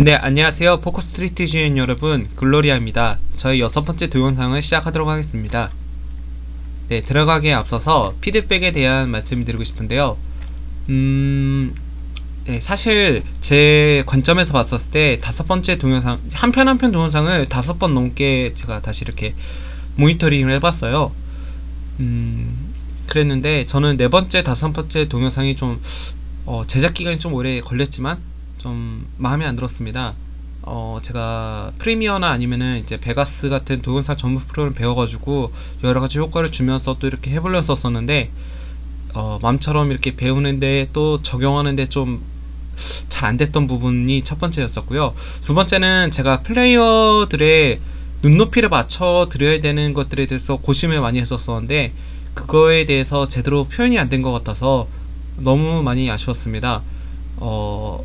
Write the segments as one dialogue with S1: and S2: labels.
S1: 네, 안녕하세요. 포커스 트리트 주인 여러분, 글로리아입니다. 저희 여섯 번째 동영상을 시작하도록 하겠습니다. 네, 들어가기에 앞서서 피드백에 대한 말씀을 드리고 싶은데요. 음, 네, 사실 제 관점에서 봤었을 때 다섯 번째 동영상, 한 편 한 편 동영상을 다섯 번 넘게 제가 다시 이렇게 모니터링을 해봤어요. 음, 그랬는데 저는 네 번째, 다섯 번째 동영상이 좀 어, 제작 기간이 좀 오래 걸렸지만 좀 마음에 안 들었습니다. 어, 제가 프리미어나 아니면은 이제 베가스 같은 동영상 전문 프로를 배워가지고 여러 가지 효과를 주면서 또 이렇게 해보려었었는데 어, 마음처럼 이렇게 배우는데 또 적용하는데 좀 잘 안 됐던 부분이 첫 번째였었고요. 두 번째는 제가 플레이어들의 눈높이를 맞춰 드려야 되는 것들에 대해서 고심을 많이 했었었는데 그거에 대해서 제대로 표현이 안 된 것 같아서 너무 많이 아쉬웠습니다. 어,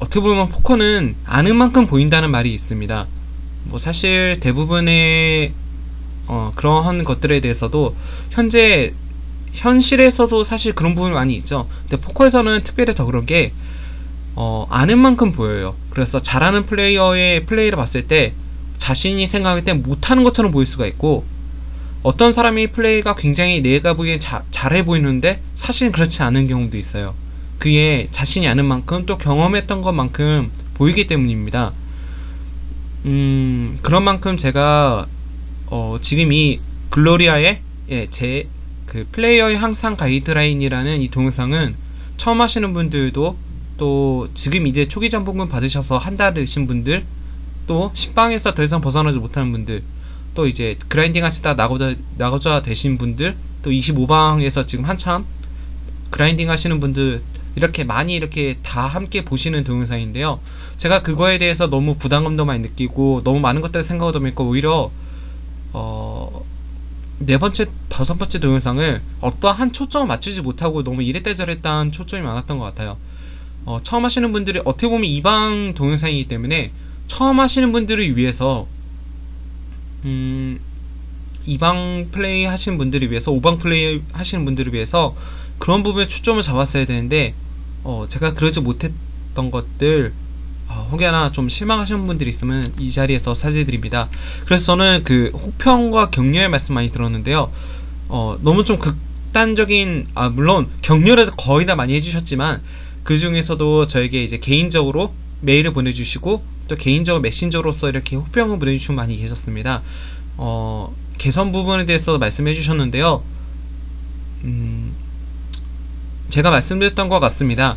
S1: 어떻게 보면 포커는 아는 만큼 보인다는 말이 있습니다. 뭐 사실 대부분의 어, 그러한 것들에 대해서도 현재 현실에서도 사실 그런 부분이 많이 있죠. 근데 포커에서는 특별히 더 그런 게 어, 아는 만큼 보여요. 그래서 잘하는 플레이어의 플레이를 봤을 때 자신이 생각할 때 못하는 것처럼 보일 수가 있고 어떤 사람이 플레이가 굉장히 내가 보기엔 자, 잘해 보이는데 사실은 그렇지 않은 경우도 있어요. 그의 자신이 아는 만큼 또 경험했던 것만큼 보이기 때문입니다. 음, 그런 만큼 제가 어, 지금 이 글로리아의 예, 제 그 플레이어의 항상 가이드라인이라는 이 동영상은 처음 하시는 분들도 또 지금 이제 초기 전복금 받으셔서 한 달이신 분들 또 식빵에서 더 이상 벗어나지 못하는 분들 또 이제 그라인딩 하시다 나고자 나고자 되신 분들 또 25방에서 지금 한참 그라인딩 하시는 분들 이렇게 많이 이렇게 다 함께 보시는 동영상인데요. 제가 그거에 대해서 너무 부담감도 많이 느끼고 너무 많은 것들을 생각하다 보니까 오히려 어, 네 번째, 다섯 번째 동영상을 어떠한 초점을 맞추지 못하고 너무 이랬다 저랬다 한 초점이 많았던 것 같아요. 어, 처음 하시는 분들이 어떻게 보면 이방 동영상이기 때문에 처음 하시는 분들을 위해서 음, 이방 플레이 하시는 분들을 위해서 오방 플레이 하시는 분들을 위해서 그런 부분에 초점을 잡았어야 되는데 어, 제가 그러지 못했던 것들 어, 혹여나 좀 실망하시는 분들이 있으면 이 자리에서 사죄드립니다. 그래서 저는 그 혹평과 격려의 말씀 많이 들었는데요. 어, 너무 좀 극단적인 아 물론 격려를 거의 다 많이 해주셨지만 그 중에서도 저에게 이제 개인적으로 메일을 보내주시고 또 개인적으로 메신저로서 이렇게 혹평을 보내주시는 많이 계셨습니다. 어, 개선 부분에 대해서 말씀해 주셨는데요. 음, 제가 말씀드렸던 것 같습니다.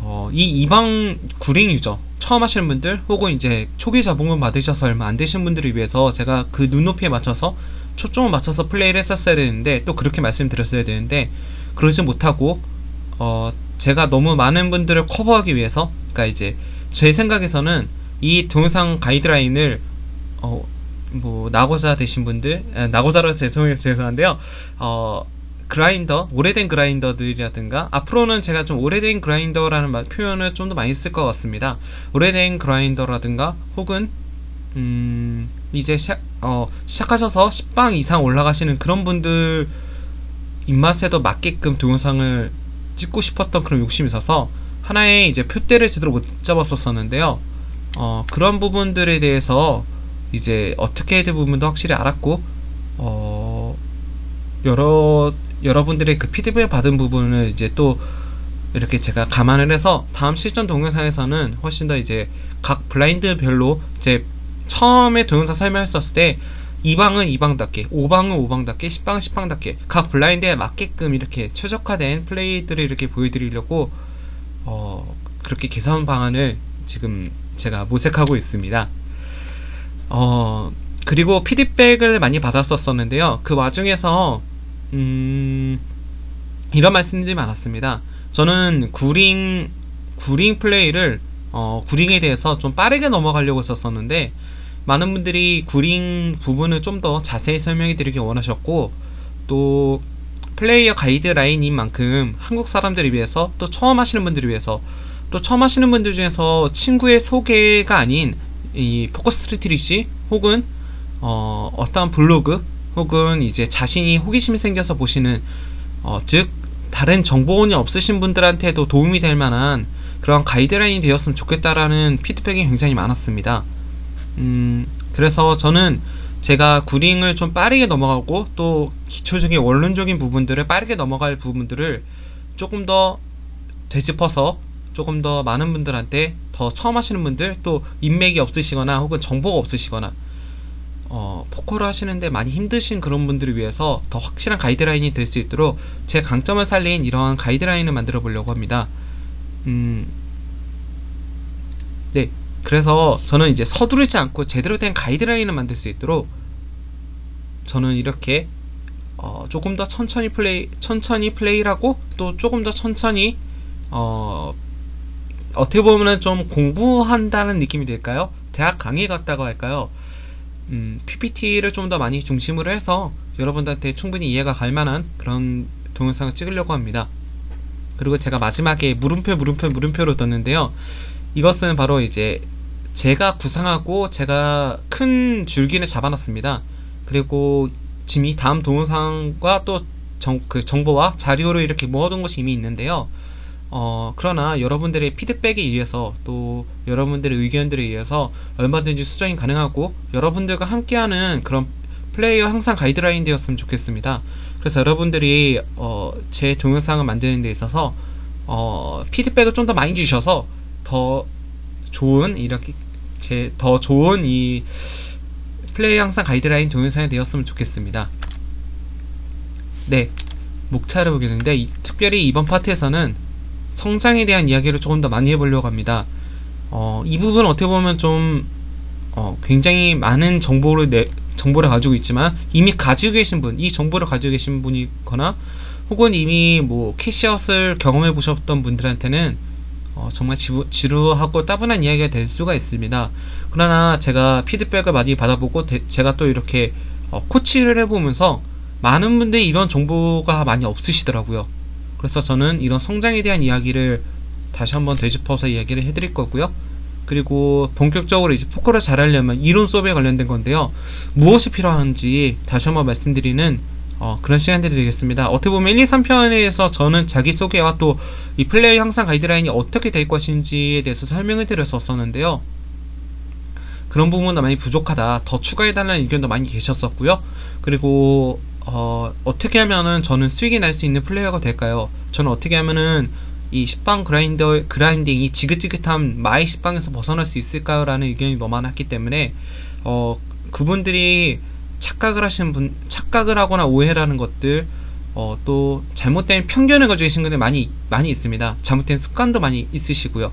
S1: 어, 이 이방 구링 유저 처음 하시는 분들 혹은 이제 초기 자본금 받으셔서 얼마 안 되신 분들을 위해서 제가 그 눈높이에 맞춰서 초점을 맞춰서 플레이를 했었어야 되는데 또 그렇게 말씀드렸어야 되는데 그러지 못하고 어, 제가 너무 많은 분들을 커버하기 위해서 그러니까 이제 제 생각에서는 이 동영상 가이드라인을 어, 뭐 나고자 되신 분들 아, 나고자라서 죄송해서 죄송한데요. 어, 그라인더, 오래된 그라인더들이라든가 앞으로는 제가 좀 오래된 그라인더라는 말, 표현을 좀 더 많이 쓸 것 같습니다. 오래된 그라인더라든가 혹은 음, 이제 시작, 어, 시작하셔서 10방 이상 올라가시는 그런 분들 입맛에도 맞게끔 동영상을 찍고 싶었던 그런 욕심이 있어서 하나의 이제 표대를 제대로 못 잡았었었는데요. 어, 그런 부분들에 대해서 이제 어떻게 해야 될 부분도 확실히 알았고 어, 여러 여러분들의 그 피드백 받은 부분을 이제 또 이렇게 제가 감안을 해서 다음 실전 동영상에서는 훨씬 더 이제 각 블라인드별로 제 처음에 동영상 설명했었을 때 2방은 2방답게, 5방은 5방답게, 10방은 10방답게 각 블라인드에 맞게끔 이렇게 최적화된 플레이들을 이렇게 보여드리려고 어, 그렇게 개선 방안을 지금 제가 모색하고 있습니다. 어, 그리고 피드백을 많이 받았었었는데요. 그 와중에서 음, 이런 말씀들이 많았습니다. 저는 구링 구링 플레이를 어, 구링에 대해서 좀 빠르게 넘어가려고 했었었는데 많은 분들이 구링 부분을 좀 더 자세히 설명해 드리기 원하셨고 또 플레이어 가이드라인인 만큼 한국 사람들을 위해서 또 처음 하시는 분들을 위해서 또 처음 하시는 분들 중에서 친구의 소개가 아닌 이 포커스 스트리트 리시 혹은 어, 어떤 블로그 혹은 이제 자신이 호기심이 생겨서 보시는 어, 즉 다른 정보원이 없으신 분들한테도 도움이 될 만한 그런 가이드라인이 되었으면 좋겠다라는 피드백이 굉장히 많았습니다. 음, 그래서 저는 제가 구링을 좀 빠르게 넘어가고 또 기초적인 원론적인 부분들을 빠르게 넘어갈 부분들을 조금 더 되짚어서 조금 더 많은 분들한테 더 처음 하시는 분들 또 인맥이 없으시거나 혹은 정보가 없으시거나 어, 포커를 하시는데 많이 힘드신 그런 분들을 위해서 더 확실한 가이드라인이 될 수 있도록 제 강점을 살린 이러한 가이드라인을 만들어 보려고 합니다. 음, 네. 그래서 저는 이제 서두르지 않고 제대로 된 가이드라인을 만들 수 있도록 저는 이렇게 어, 조금 더 천천히 플레이, 천천히 플레이하고 또 조금 더 천천히 어, 어떻게 보면은 좀 공부한다는 느낌이 될까요? 대학 강의 같다고 할까요? 음, PPT를 좀 더 많이 중심으로 해서 여러분들한테 충분히 이해가 갈 만한 그런 동영상을 찍으려고 합니다. 그리고 제가 마지막에 물음표, 물음표, 물음표로 뒀는데요. 이것은 바로 이제 제가 구상하고 제가 큰 줄기를 잡아놨습니다. 그리고 지금 이 다음 동영상과 또 정, 그 정보와 자료를 이렇게 모아둔 것이 이미 있는데요. 어, 그러나 여러분들의 피드백에 의해서 또 여러분들의 의견들에 의해서 얼마든지 수정이 가능하고 여러분들과 함께하는 그런 플레이어 항상 가이드라인 되었으면 좋겠습니다. 그래서 여러분들이 어, 제 동영상을 만드는 데 있어서 어, 피드백을 좀 더 많이 주셔서 더 좋은 이렇게 제 더 좋은 이 플레이 항상 가이드라인 동영상이 되었으면 좋겠습니다. 네, 목차를 보겠는데 이, 특별히 이번 파트에서는 성장에 대한 이야기를 조금 더 많이 해보려고 합니다. 어, 이 부분 어떻게 보면 좀 어, 굉장히 많은 정보를 내, 정보를 가지고 있지만 이미 가지고 계신 분, 이 정보를 가지고 계신 분이거나 혹은 이미 뭐 캐시아웃을 경험해 보셨던 분들한테는 어, 정말 지루, 지루하고 따분한 이야기가 될 수가 있습니다. 그러나 제가 피드백을 많이 받아보고 대, 제가 또 이렇게 어, 코치를 해보면서 많은 분들이 이런 정보가 많이 없으시더라고요. 그래서 저는 이런 성장에 대한 이야기를 다시 한번 되짚어서 이야기를 해드릴 거고요. 그리고 본격적으로 이제 포커를 잘 하려면 이론 수업에 관련된 건데요. 무엇이 필요한지 다시 한번 말씀드리는 어, 그런 시간들이 되겠습니다. 어떻게 보면 1, 2, 3편에서 저는 자기소개와 또 이 플레이 향상 가이드라인이 어떻게 될 것인지에 대해서 설명을 드렸었는데요. 그런 부분도 많이 부족하다. 더 추가해달라는 의견도 많이 계셨었고요. 그리고 어, 어떻게 하면은 저는 수익이 날 수 있는 플레이어가 될까요? 저는 어떻게 하면은 이 10방 그라인더, 그라인딩, 이 지긋지긋한 마이 10방에서 벗어날 수 있을까요? 라는 의견이 너무 많았기 때문에, 어, 그분들이 착각을 하시는 분, 착각을 하거나 오해를 하는 것들, 어, 또 잘못된 편견을 가지고 계신 분들이 많이, 많이 있습니다. 잘못된 습관도 많이 있으시고요.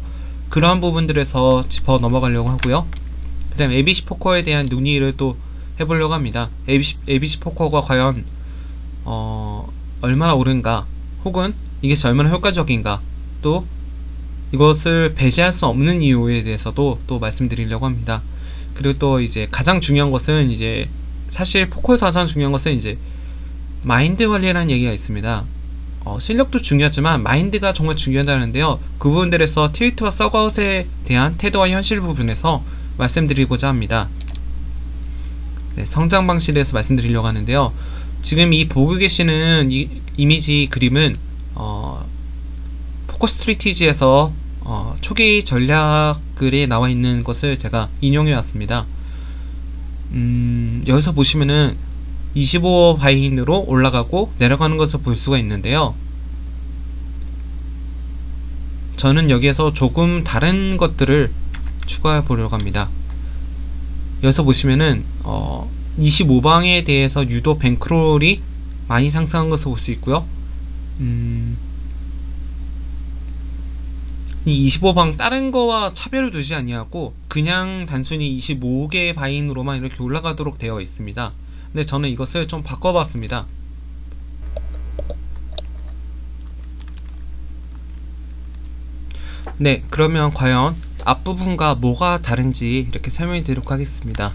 S1: 그러한 부분들에서 짚어 넘어가려고 하고요. 그 다음 ABC 포커에 대한 논의를 또 해보려고 합니다. ABC, ABC 포커가 과연 어, 얼마나 옳은가 혹은 이게 얼마나 효과적인가 또 이것을 배제할 수 없는 이유에 대해서도 또 말씀드리려고 합니다. 그리고 또 이제 가장 중요한 것은 이제 사실 포커에서 가장 중요한 것은 이제 마인드 관리라는 얘기가 있습니다. 어, 실력도 중요하지만 마인드가 정말 중요하다는데요. 그 부분들에서 트위트와 서거웃에 대한 태도와 현실 부분에서 말씀드리고자 합니다. 네, 성장 방식에 대해서 말씀드리려고 하는데요. 지금 이 보고 계시는 이 이미지 그림은 어, 포커스 트리티지에서 어, 초기 전략 글에 나와 있는 것을 제가 인용해 왔습니다. 음, 여기서 보시면은 25 바인으로 올라가고 내려가는 것을 볼 수가 있는데요. 저는 여기에서 조금 다른 것들을 추가해 보려고 합니다. 여기서 보시면은 어, 25방에 대해서 유도 뱅크롤이 많이 상승한 것을 볼 수 있고요. 음, 이 25방 다른 거와 차별을 두지 아니하고 그냥 단순히 25개의 바인으로만 이렇게 올라가도록 되어 있습니다. 근데 저는 이것을 좀 바꿔봤습니다. 네, 그러면 과연 앞부분과 뭐가 다른지 이렇게 설명해 드리도록 하겠습니다.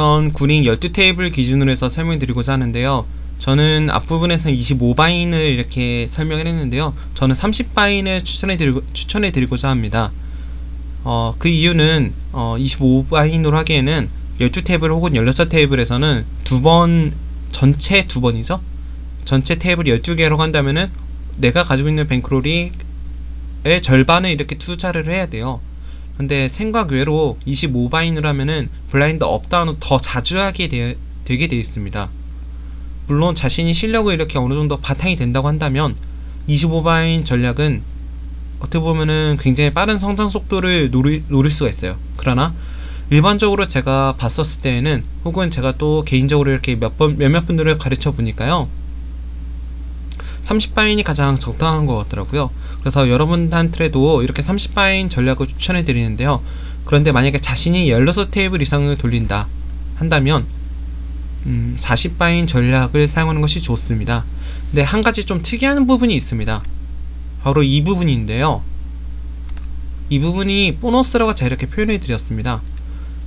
S1: 우선 구링 12테이블 기준으로 해서 설명해 드리고자 하는데요. 저는 앞부분에서 25바인을 이렇게 설명을 했는데요. 저는 30바인을 추천해, 드리고, 추천해 드리고자 합니다. 어, 그 이유는 어, 25바인으로 하기에는 12테이블 혹은 16테이블에서는 두 번, 전체 두 번이죠? 전체 테이블이 12개로 한다면은 내가 가지고 있는 뱅크롤이 의 절반을 이렇게 투자를 해야 돼요. 근데 생각 외로 25바인을 하면은 블라인드 업다운을 더 자주 하게 되, 되게 되어 있습니다. 물론 자신이 실력을 이렇게 어느 정도 바탕이 된다고 한다면 25바인 전략은 어떻게 보면은 굉장히 빠른 성장 속도를 노리, 노릴 수가 있어요. 그러나 일반적으로 제가 봤었을 때에는 혹은 제가 또 개인적으로 이렇게 몇 번, 몇몇 분들을 가르쳐 보니까요. 30바인이 가장 적당한 것 같더라고요. 그래서 여러분한테도 이렇게 30바인 전략을 추천해 드리는데요. 그런데 만약에 자신이 16테이블 이상을 돌린다 한다면 음, 40바인 전략을 사용하는 것이 좋습니다. 근데 한 가지 좀 특이한 부분이 있습니다. 바로 이 부분인데요. 이 부분이 보너스라고 제가 이렇게 표현해 드렸습니다.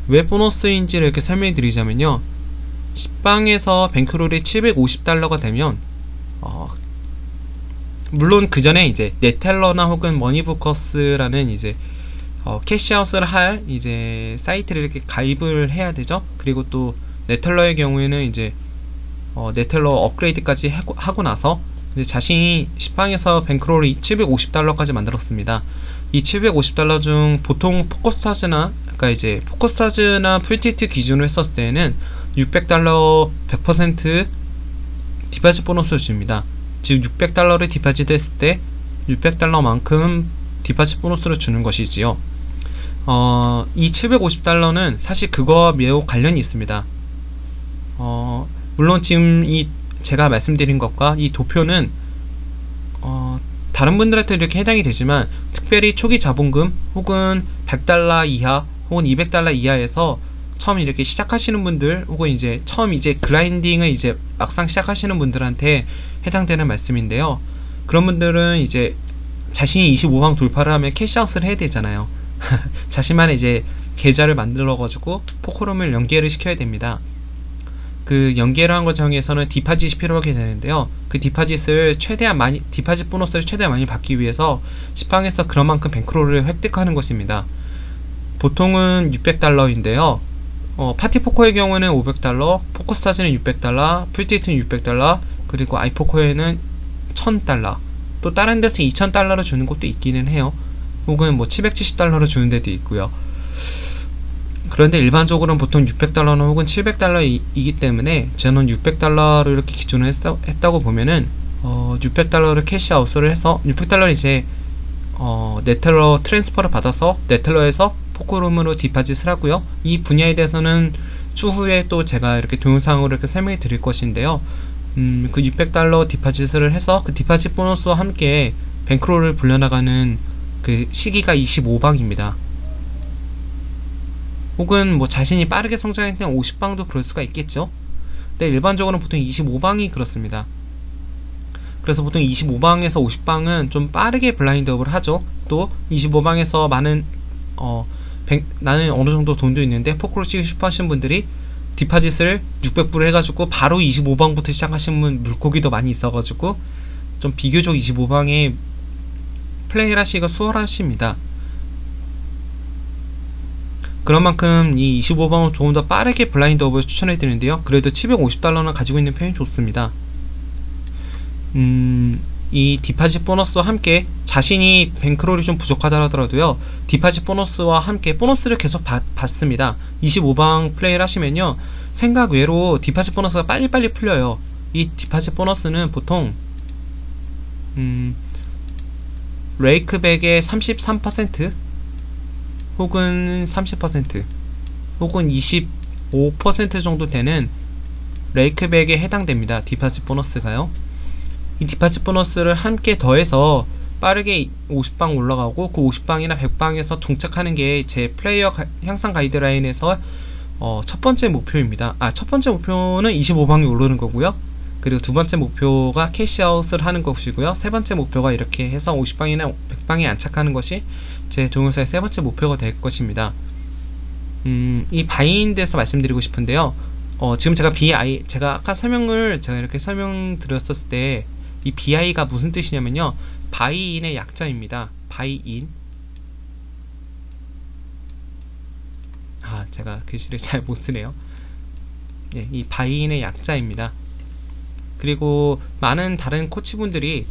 S1: 왜 보너스인지를 이렇게 설명해 드리자면요. 10방에서 뱅크롤이 750달러가 되면 어, 물론 그 전에 이제 네텔러나 혹은 머니부커스라는 이제 어, 캐시아웃을 할 이제 사이트를 이렇게 가입을 해야 되죠. 그리고 또 네텔러의 경우에는 이제 어, 네텔러 업그레이드까지 하고, 하고 나서 자신이 10방에서 뱅크롤이 750달러까지 만들었습니다. 이 750달러 중 보통 포커스타즈나 그러니까 이제 포커스타즈나 풀티트 기준으로 했었을 때는 600달러 100% 디파짓 보너스를 줍니다. 즉 600달러를 디파짓 했을 때 600달러만큼 디파짓 보너스를 주는 것이지요. 어, 이 750달러는 사실 그거와 매우 관련이 있습니다. 어, 물론 지금 이 제가 말씀드린 것과 이 도표는 어, 다른 분들한테 이렇게 해당이 되지만 특별히 초기 자본금 혹은 100달러 이하 혹은 200달러 이하에서 처음 이렇게 시작하시는 분들 혹은 이제 처음 이제 그라인딩을 이제 막상 시작하시는 분들한테 해당되는 말씀인데요. 그런 분들은 이제 자신이 25방 돌파를 하면 캐시아웃을 해야 되잖아요. 자신만의 이제 계좌를 만들어 가지고 포커룸을 연계를 시켜야 됩니다. 그 연계를 한 과정에서는 디파짓이 필요하게 되는데요. 그 디파짓을 최대한 많이 디파짓 보너스를 최대한 많이 받기 위해서 시방에서 그런 만큼 뱅크롤을 획득하는 것입니다. 보통은 600달러인데요. 어, 파티 포커의 경우는 500달러, 포커스 사진은 600달러, 풀티트는 600달러, 그리고 아이포커에는 1000달러, 또 다른 데서 2000달러를 주는 곳도 있기는 해요. 혹은 뭐 770달러를 주는 데도 있고요. 그런데 일반적으로는 보통 600달러는 혹은 700달러이기 때문에 저는 600달러를 이렇게 기준으로 했다, 했다 고 보면은 어, 600달러를 캐시아웃을 해서 600달러를 이제 어, 네텔러 트랜스퍼를 받아서 네텔러에서 포크룸으로 디파짓을 하고요. 이 분야에 대해서는 추후에 또 제가 이렇게 동영상으로 이렇게 설명해 드릴 것인데요. 음, 그 600달러 디파짓을 해서 그 디파짓 보너스와 함께 뱅크롤을 불려나가는 그 시기가 25방입니다. 혹은 뭐 자신이 빠르게 성장했던 50방도 그럴 수가 있겠죠. 근데 일반적으로는 보통 25방이 그렇습니다. 그래서 보통 25방에서 50방은 좀 빠르게 블라인드업을 하죠. 또 25방에서 많은 어 100, 나는 어느 정도 돈도 있는데 포크로 치고 싶어 하시는 분들이 디파짓을 600불 해가지고 바로 25방부터 시작하시는 분 물고기도 많이 있어가지고 좀 비교적 25방에 플레이를 하시기가 수월하십니다. 그런 만큼 이 25방을 조금 더 빠르게 블라인드 업을 추천해 드리는데요. 그래도 750달러는 가지고 있는 편이 좋습니다. 음, 이 디파짓 보너스와 함께 자신이 뱅크롤이 좀 부족하다 하더라도요 디파짓 보너스와 함께 보너스를 계속 받, 받습니다. 25방 플레이를 하시면요 생각 외로 디파짓 보너스가 빨리빨리 풀려요. 이 디파짓 보너스는 보통 음, 레이크백의 33% 혹은 30% 혹은 25% 정도 되는 레이크백에 해당됩니다. 디파짓 보너스가요 이 디파짓 보너스를 함께 더해서 빠르게 50방 올라가고 그 50방이나 100방에서 동착하는 게 제 플레이어 가, 향상 가이드라인에서 어, 첫 번째 목표입니다. 아, 첫 번째 목표는 25방이 오르는 거고요. 그리고 두 번째 목표가 캐시아웃을 하는 것이고요. 세 번째 목표가 이렇게 해서 50방이나 100방에 안착하는 것이 제 동영상의 세 번째 목표가 될 것입니다. 음, 이 바이인드에서 말씀드리고 싶은데요. 어, 지금 제가 BI, 제가 아까 설명을 제가 이렇게 설명드렸었을 때 이 bi가 무슨 뜻이냐면요. 바이인의 약자입니다. 바이인. 아, 제가 글씨를 잘 못 쓰네요. 예, 이 바이인의 약자입니다. 그리고 많은 다른 코치분들이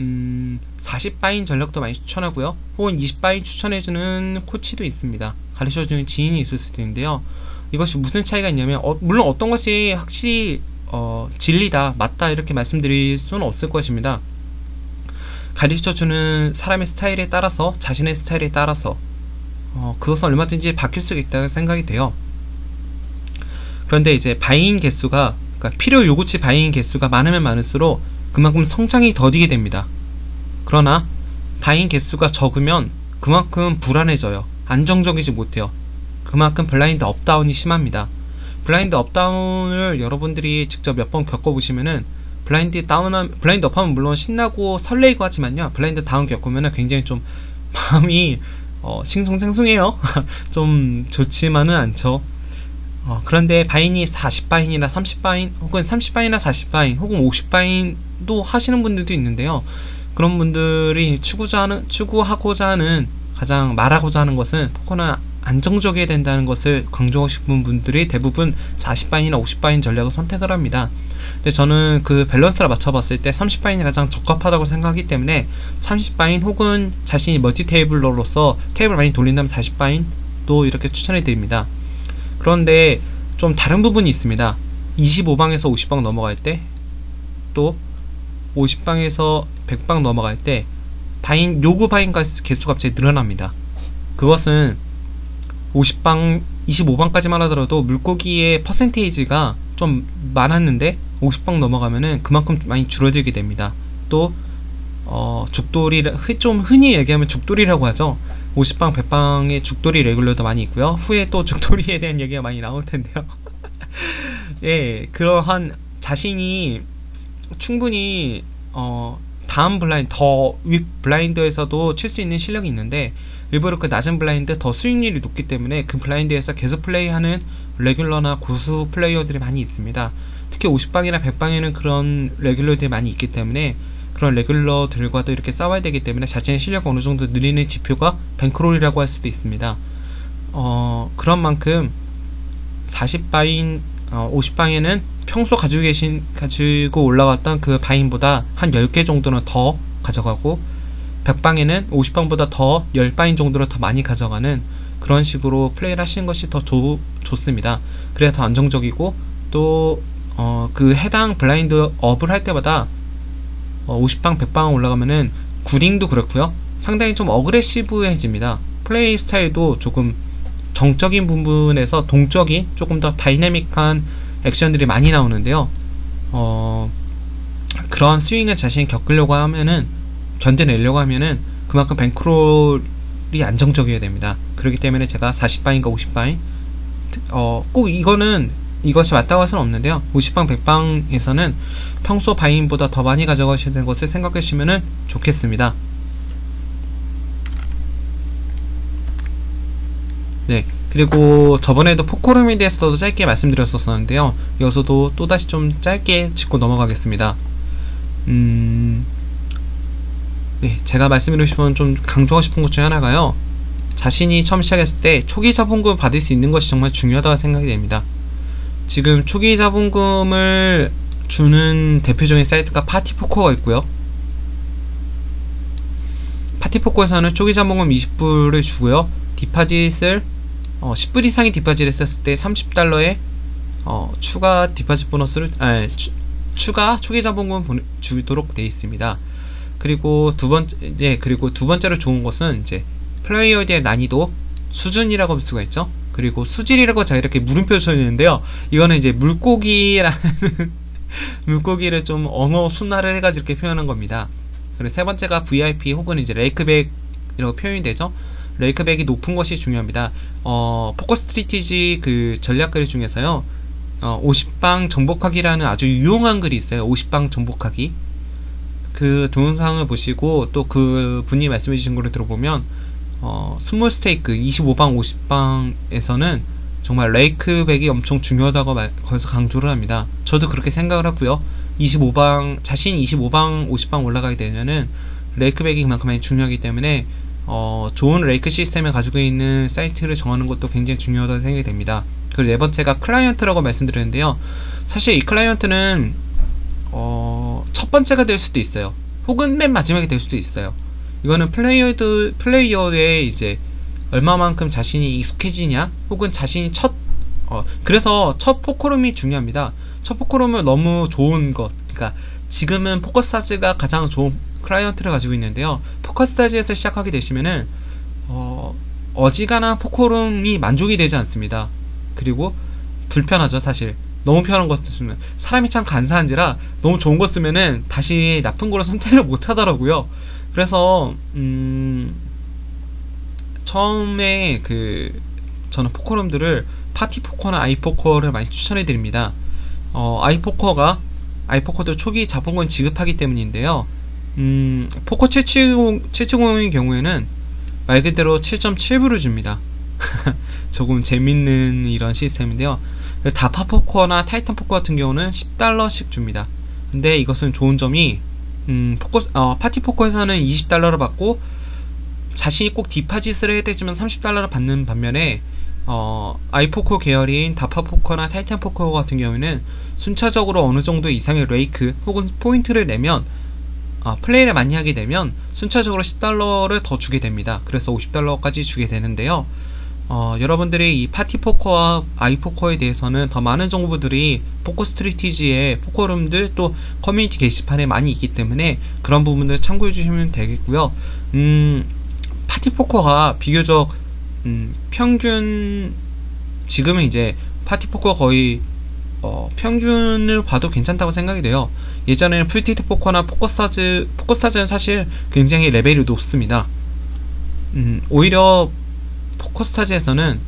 S1: 음, 40바인 전략도 많이 추천하고요. 혹은 20바인 추천해주는 코치도 있습니다. 가르쳐주는 지인이 있을 수도 있는데요. 이것이 무슨 차이가 있냐면, 어, 물론 어떤 것이 확실히 어, 진리다, 맞다 이렇게 말씀드릴 수는 없을 것입니다. 가르쳐주는 사람의 스타일에 따라서 자신의 스타일에 따라서 어, 그것은 얼마든지 바뀔 수 있다고 생각이 돼요. 그런데 이제 바인 개수가 그러니까 필요 요구치 바인 개수가 많으면 많을수록 그만큼 성장이 더디게 됩니다. 그러나 바인 개수가 적으면 그만큼 불안해져요. 안정적이지 못해요. 그만큼 블라인드 업다운이 심합니다. 블라인드 업다운을 여러분들이 직접 몇 번 겪어보시면은 블라인드 다운하 블라인드 업하면 물론 신나고 설레이고 하지만요. 블라인드 다운 겪으면은 굉장히 좀 마음이 어, 싱숭생숭해요. 좀 좋지만은 않죠. 어, 그런데 바인이 40바인이나 30바인 혹은 30바인이나 40바인 혹은 50바인도 하시는 분들도 있는데요. 그런 분들이 추구자 하는, 추구하고자 하는 가장 말하고자 하는 것은 포커는 안정적이어야 된다는 것을 강조하고 싶은 분들이 대부분 40바인이나 50바인 전략을 선택을 합니다. 근데 저는 그 밸런스를 맞춰봤을 때 30바인이 가장 적합하다고 생각하기 때문에 30바인 혹은 자신이 멀티 테이블러로서 테이블 많이 돌린다면 40바인도 이렇게 추천해 드립니다. 그런데 좀 다른 부분이 있습니다. 25방에서 50방 넘어갈 때 또 50방에서 100방 넘어갈 때 바인 요구 바인 개수가 갑자기 늘어납니다. 그것은 50방 25방까지만 하더라도 물고기의 퍼센테이지가 좀 많았는데 50방 넘어가면은 그만큼 많이 줄어들게 됩니다. 또 어, 죽돌이 좀 흔히 얘기하면 죽돌이라고 하죠. 50방 100방의 죽돌이 레귤러도 많이 있고요. 후에 또 죽돌이에 대한 얘기가 많이 나올 텐데요. 예, 그러한 자신이 충분히 어, 다음 블라인드 더윗 블라인드에서도 칠 수 있는 실력이 있는데 일부러 그 낮은 블라인드 더 수익률이 높기 때문에 그 블라인드에서 계속 플레이하는 레귤러나 고수 플레이어들이 많이 있습니다. 특히 50방이나 100방에는 그런 레귤러들이 많이 있기 때문에 그런 레귤러들과도 이렇게 싸워야 되기 때문에 자신의 실력 어느 정도 늘리는 지표가 뱅크롤이라고 할 수도 있습니다. 어, 그런 만큼 40바인, 어, 50방에는 평소 가지고 계신, 가지고 올라왔던 그 바인보다 한 10개 정도는 더 가져가고 100방에는 50방보다 더 10바인 정도를 더 많이 가져가는 그런 식으로 플레이를 하시는 것이 더 조, 좋습니다. 그래야 더 안정적이고 또 어, 그 해당 블라인드 업을 할 때마다 어, 50방, 100방 올라가면은 구링도 그렇고요. 상당히 좀 어그레시브해집니다. 플레이 스타일도 조금 정적인 부분에서 동적인 조금 더 다이내믹한 액션들이 많이 나오는데요. 어, 그런 스윙을 자신이 겪으려고 하면은 견뎌내려고 하면은 그만큼 뱅크롤이 안정적이어야 됩니다. 그렇기 때문에 제가 40바인가 50바인 어, 꼭 이거는 이것이 맞다고 할 수는 없는데요. 50방 100방에서는 평소 바인보다 더 많이 가져가시는 것을 생각하시면 좋겠습니다. 네. 그리고 저번에도 포코름에 대해서도 짧게 말씀드렸었는데요. 여기서도 또다시 좀 짧게 짚고 넘어가겠습니다. 음, 네, 제가 말씀드리고 싶은 좀 강조하고 싶은 것 중에 하나가요. 자신이 처음 시작했을 때 초기 자본금을 받을 수 있는 것이 정말 중요하다고 생각이 됩니다. 지금 초기 자본금을 주는 대표적인 사이트가 파티포커가 있고요. 파티포커에서는 초기 자본금 20불을 주고요. 디파짓을 어, 10불 이상의 디파짓을 했을 때 30달러의 어, 추가 디파짓 보너스를 아, 추, 추가 초기 자본금을 주도록 되어 있습니다. 그리고 두 번째 예, 그리고 두 번째로 좋은 것은 이제 플레이어의 난이도 수준이라고 볼 수가 있죠. 그리고 수질이라고 제가 이렇게 물음표를 써있는데요. 이거는 이제 물고기라는 물고기를 좀 언어 순화를 해가지고 이렇게 표현한 겁니다. 그리고 세 번째가 VIP 혹은 이제 레이크백이라고 표현이 되죠. 레이크백이 높은 것이 중요합니다. 어, 포커 스 트리티지 그 전략 글 중에서요. 어, 50방 정복하기라는 아주 유용한 글이 있어요. 50방 정복하기. 그 동영상을 보시고 또 그 분이 말씀해 주신 거를 들어보면 어, 스몰 스테이크 25방 50방에서는 정말 레이크백이 엄청 중요하다고 말, 거기서 강조를 합니다. 저도 그렇게 생각을 하고요. 25방 자신 25방 50방 올라가게 되면은 레이크백이 그만큼 많이 중요하기 때문에 어, 좋은 레이크 시스템을 가지고 있는 사이트를 정하는 것도 굉장히 중요하다고 생각이 됩니다. 그리고 네 번째가 클라이언트라고 말씀드렸는데요. 사실 이 클라이언트는 어, 첫 번째가 될 수도 있어요. 혹은 맨 마지막에 될 수도 있어요. 이거는 플레이어드 플레이어의 이제 얼마만큼 자신이 익숙해지냐, 혹은 자신이 첫 어, 그래서 첫 포커룸이 중요합니다. 첫 포커룸은 너무 좋은 것, 그러니까 지금은 포커스타즈가 가장 좋은 클라이언트를 가지고 있는데요. 포커스타즈에서 시작하게 되시면은 어, 어지간한 포커룸이 만족이 되지 않습니다. 그리고 불편하죠, 사실. 너무 편한 거 쓰면 사람이 참 간사한지라 너무 좋은 거 쓰면은 다시 나쁜 거를 선택을 못 하더라고요. 그래서 음 처음에 그 저는 포커룸들을 파티 포커나 아이 포커를 많이 추천해 드립니다. 어, 아이 포커가 아이 포커도 초기 자본금 지급하기 때문인데요. 음, 포커 770, 770의 경우에는 말 그대로 7.7불을 줍니다. 조금 재밌는 이런 시스템인데요. 그 다파 포커나 타이탄 포커 같은 경우는 10달러씩 줍니다. 근데 이것은 좋은 점이 음, 포커, 어, 파티 포커에서는 20달러를 받고 자신이 꼭 디파짓을 해야 되지만 30달러를 받는 반면에 어, 아이포커 계열인 다파포커나 타이탄포커 같은 경우에는 순차적으로 어느 정도 이상의 레이크 혹은 포인트를 내면 어, 플레이를 많이 하게 되면 순차적으로 10달러를 더 주게 됩니다. 그래서 50달러까지 주게 되는데요. 어, 여러분들이 이 파티 포커와 아이 포커에 대해서는 더 많은 정보들이 포커 스트리티지의 포커룸들 또 커뮤니티 게시판에 많이 있기 때문에 그런 부분들 참고해 주시면 되겠고요. 음, 파티 포커가 비교적 음, 평균 지금은 이제 파티 포커 거의 어, 평균을 봐도 괜찮다고 생각이 돼요. 예전에는 풀티트 포커나 포커스타즈 포커스타즈는 사실 굉장히 레벨이 높습니다. 음, 오히려 포커스타즈에서는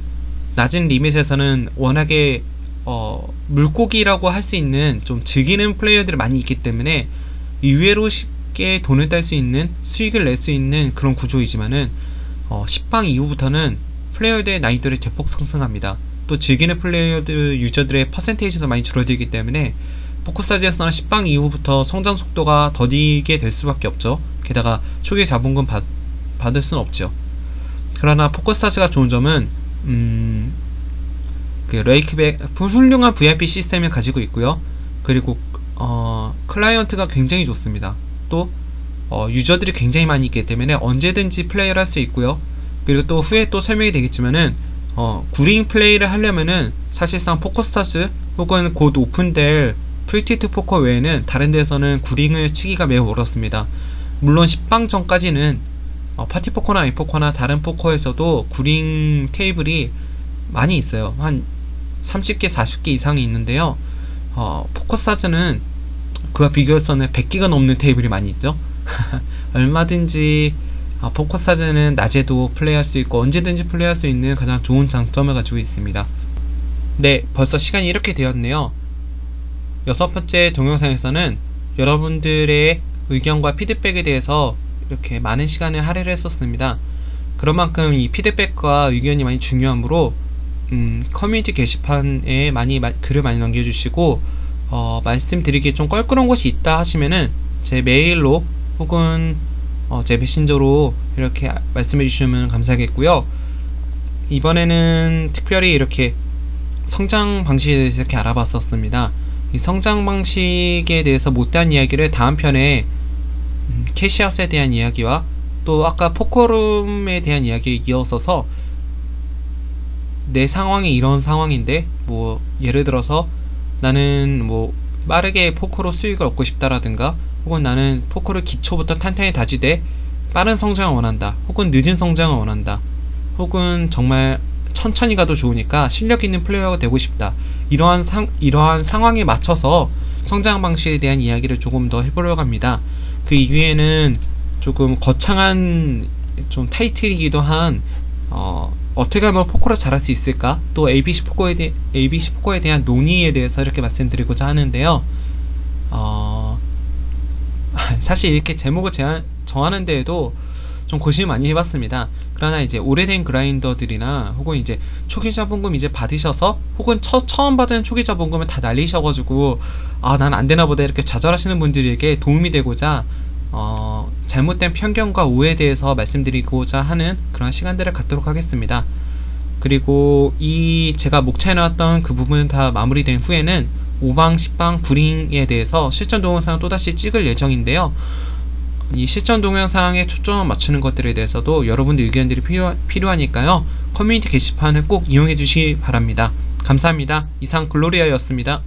S1: 낮은 리밋에서는 워낙에 어, 물고기라고 할 수 있는 좀 즐기는 플레이어들이 많이 있기 때문에 의외로 쉽게 돈을 딸 수 있는 수익을 낼 수 있는 그런 구조이지만은 어, 10방 이후부터는 플레이어들의 난이도를 대폭 상승합니다. 또 즐기는 플레이어들 유저들의 퍼센테이지도 많이 줄어들기 때문에 포커스타즈에서는 10방 이후부터 성장 속도가 더디게 될 수밖에 없죠. 게다가 초기 자본금 받, 받을 수는 없죠. 그러나 포커스타즈가 좋은 점은 음, 그 레이크백 훌륭한 VIP 시스템을 가지고 있고요. 그리고 어, 클라이언트가 굉장히 좋습니다. 또 어, 유저들이 굉장히 많이 있기 때문에 언제든지 플레이를 할 수 있고요. 그리고 또 후에 또 설명이 되겠지만은 어, 구링 플레이를 하려면은 사실상 포커스타즈 혹은 곧 오픈될 프리티트 포커 외에는 다른 데서는 구링을 치기가 매우 어렵습니다. 물론 10방 전까지는 어, 파티 포커나 아이포커나 다른 포커에서도 구링 테이블이 많이 있어요. 한 30개, 40개 이상이 있는데요. 어, 포커스타즈는 그와 비교해서는 100개가 넘는 테이블이 많이 있죠. 얼마든지 아, 포커스타즈는 낮에도 플레이할 수 있고 언제든지 플레이할 수 있는 가장 좋은 장점을 가지고 있습니다. 네, 벌써 시간이 이렇게 되었네요. 여섯 번째 동영상에서는 여러분들의 의견과 피드백에 대해서 이렇게 많은 시간을 할애를 했었습니다. 그런 만큼 이 피드백과 의견이 많이 중요하므로 음, 커뮤니티 게시판에 많이 마, 글을 많이 남겨주시고 어, 말씀드리기 좀 껄끄러운 것이 있다 하시면은 제 메일로 혹은 어, 제 메신저로 이렇게 말씀해 주시면 감사하겠고요. 이번에는 특별히 이렇게 성장 방식에 대해서 이렇게 알아봤었습니다. 이 성장 방식에 대해서 못다한 이야기를 다음 편에 음, 캐시아스에 대한 이야기와 또 아까 포커룸에 대한 이야기에 이어서서 내 상황이 이런 상황인데 뭐 예를 들어서 나는 뭐 빠르게 포커로 수익을 얻고 싶다라든가 혹은 나는 포커를 기초부터 탄탄히 다지되 빠른 성장을 원한다. 혹은 늦은 성장을 원한다. 혹은 정말 천천히 가도 좋으니까 실력 있는 플레이어가 되고 싶다. 이러한 상, 이러한 상황에 맞춰서 성장 방식에 대한 이야기를 조금 더 해보려고 합니다. 그 이후에는 조금 거창한 좀 타이틀이기도 한 어, 어떻게 하면 포커를 잘할 수 있을까? 또 ABC 포커에, 대, ABC 포커에 대한 논의에 대해서 이렇게 말씀드리고자 하는데요. 어, 사실 이렇게 제목을 제한, 정하는 데에도 좀 고심을 많이 해봤습니다. 그러나 이제 오래된 그라인더들이나 혹은 이제 초기 자본금 이제 받으셔서 혹은 처, 처음 받은 초기 자본금을 다 날리셔가지고 아 난 안되나 보다 이렇게 좌절하시는 분들에게 도움이 되고자 어, 잘못된 편견과 오해에 대해서 말씀드리고자 하는 그런 시간들을 갖도록 하겠습니다. 그리고 이 제가 목차에 나왔던 그 부분 다 마무리된 후에는 5방, 10방, 구링에 대해서 실전 동영상을 또다시 찍을 예정인데요. 이 실전 동영상에 초점을 맞추는 것들에 대해서도 여러분들 의견들이 필요, 필요하니까요. 커뮤니티 게시판을 꼭 이용해 주시기 바랍니다. 감사합니다. 이상 글로리아였습니다.